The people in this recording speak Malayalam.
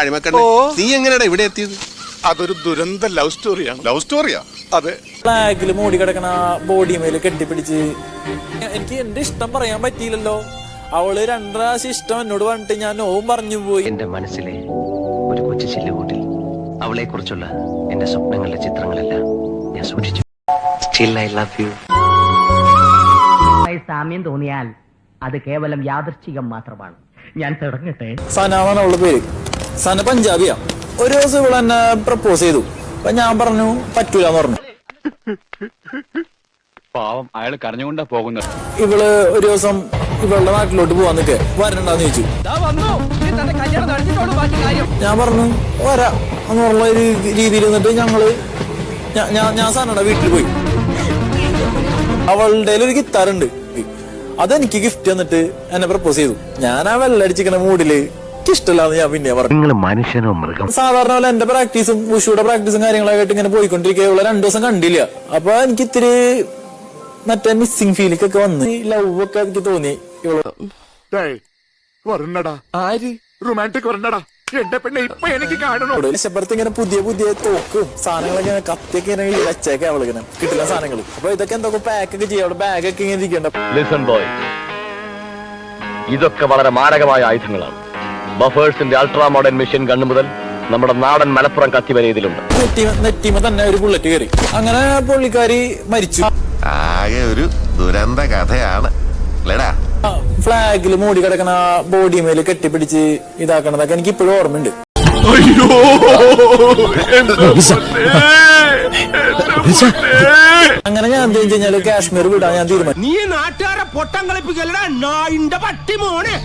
അഴിമക്കണ്ണ. നീ എങ്ങനെയാടാ ഇവിടെ എത്തിയത്? അതൊരു ദുരന്ത ലവ് സ്റ്റോറിയാണ്. ലവ് സ്റ്റോറിയാ? അതെ. ഫ്ലാഗിൽ മൂടി കിടക്കണ ബോഡി മേൽ കെട്ടിപ്പിടിച്ച്. എനിക്ക് എന്റെ ഇഷ്ടം പറയാൻ പറ്റിയില്ലല്ലോ. അവൾ രണ്ടു ഇഷ്ടം എന്നോട് പറഞ്ഞിട്ട് ഞാൻ ഓം പറഞ്ഞു പോയി. എന്റെ മനസ്സിലെ ഒരു കൊച്ചു ചില്ലുകൂട്ടിൽ അവളെ കുറിച്ചുള്ള എന്റെ സ്വപ്നങ്ങളുടെ ചിത്രങ്ങളെല്ലാം ഞാൻ സൂക്ഷിച്ചു. സ്റ്റിൽ ഐ ലവ് യു മായി സാമ്യം തോന്നിയാൽ അത് കേവലം യാദൃശ്ചികം മാത്രമാണ്. ഞാൻ തുടങ്ങട്ടെ സന അവളുടെ പേര്. സന പഞ്ചാബിയാ. ഒരു ദിവസം ഇവിടെ എന്നെ പ്രപ്പോസ് ചെയ്തു. അപ്പൊ ഞാൻ പറഞ്ഞു പറ്റൂലെന്ന് പറഞ്ഞു. പാവം അയാൾ കരഞ്ഞുകൊണ്ടാ പോകുന്നത്. ഇവൾ ഒരു ദിവസം ഇവളുടെ നാട്ടിലോട്ട് പോവാൻ നിൽക്കെ വരണ്ടാന്ന് ചോദിച്ചു. ഞാൻ പറഞ്ഞു വരാ എന്നുള്ള ഒരു രീതിയിൽ നിന്നിട്ട് ഞങ്ങൾ ഞാൻ ഞാൻ സനയുടെ വീട്ടിൽ പോയി. അവളുടെ ഒരു ഗിത്താറുണ്ട് അതെനിക്ക് ഗിഫ്റ്റ് തന്നിട്ട് എന്നെ പ്രപ്പോസ് ചെയ്തു. ഞാൻ ആ വെള്ളടിച്ചിരിക്കണ മൂഡിൽ ഇഷ്ടമില്ലാന്ന് ഞാൻ പിന്നെ പറഞ്ഞു. നിങ്ങൾ മനുഷ്യനോ മൃഗം. സാധാരണ പോലെ എന്റെ പ്രാക്ടീസും ഉഷയുടെ പ്രാക്ടീസും കാര്യങ്ങളൊക്കെ ആയിട്ട് ഇങ്ങനെ പോയിക്കൊണ്ടിരിക്കുക ഇവിടെ രണ്ടു ദിവസം കണ്ടില്ല. അപ്പൊ എനിക്ക് ഇത്തിരി മറ്റേ മിസ്സിംഗ് ഫീലിംഗ് ഒക്കെ വന്ന്. ലവ് ഒക്കെ എനിക്ക് തോന്നി റൊമാന്റിക് വരണടാ എന്റെ പെണ്ണെ ഇപ്പൊ എനിക്ക് കാണണോ. ലക്ഷപ്പുറത്ത് ഇങ്ങനെ പുതിയ പുതിയ തോക്കും സാധനങ്ങളൊക്കെ കത്തിയൊക്കെ ഇങ്ങനെ വെച്ചേക്കെ ഇങ്ങനെ. കിട്ടില്ല സാധനങ്ങൾ അപ്പൊ ഇതൊക്കെ എന്തൊക്കെ പാക്ക് ഒക്കെ ചെയ്യാം. ബാഗൊക്കെ ബാഗ് ഒക്കെ ഇങ്ങനെ ഇരിക്കണ്ട. ലിസൺ ബോയ് ഇതൊക്കെ വളരെ മാരകമായ ആയുധങ്ങളാണ്. ബഫേഴ്സിന്റെ അൾട്രാ മോഡേൺ മെഷീൻ ഗണ്ണ് മുതൽ നമ്മുടെ നാടൻ മലപ്പുറം കത്തി വരെ ഇതിലുണ്ട്. നെറ്റിമ തന്നെ ഒരു ബുള്ളറ്റ് കയറി. അങ്ങനെ പുള്ളിക്കാരി മരിച്ചു. ആകെ ഒരു ദുരന്ത കഥയാണ്. ഫ്ലാഗിൽ മൂടി കിടക്കണ ബോഡി മേൽ കെട്ടിപ്പിടിച്ച് ഇതാക്കണതൊക്കെ എനിക്ക് ഇപ്പോഴും ഓർമ്മയുണ്ട്. അങ്ങനെ ഞാൻ എന്ത് കഴിഞ്ഞാൽ കാശ്മീർ വിടാൻ ഞാൻ തീരുമാനിച്ചു. നീ നാട്ടുകാരെ പൊട്ടം കളിപ്പിക്കലടാ നായിന്റെ പട്ടി മോനെ.